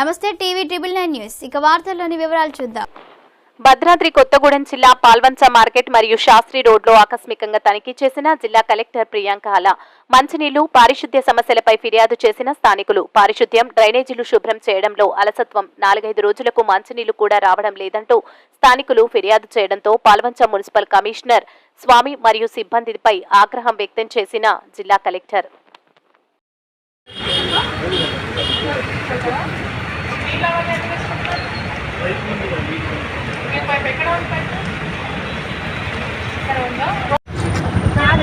నమస్తే TV triple nine news. ఇక వార్తల్లోని వివరాలు చూద్దాం. భద్రాద్రి కొత్తగూడెం జిల్లా పాల్వంచ మార్కెట్ మరియు శాస్త్రి రోడ్లో ఆకస్మికంగా తనిఖీ చేసిన జిల్లా కలెక్టర్ ప్రియాంక అలా మంచినీళ్ళు పారిశుద్ధ్య సమస్యలపై ఫిర్యాదు చేసిన స్థానికులు. పారిశుద్ధ్యం డ్రైనేజీలు శుభ్రం చేయడంలో అలసత్వం. నాలుగైదు రోజులకు మంచినీళ్ళు కూడా రావడం లేదంటూ స్థానికులు ఫిర్యాదు చేయడంతో పాల్వంచ మున్సిపల్ కమిషనర్ స్వామి మరియు సిబ్బందిపై ఆగ్రహం వ్యక్తం చేసిన జిల్లా కలెక్టర్.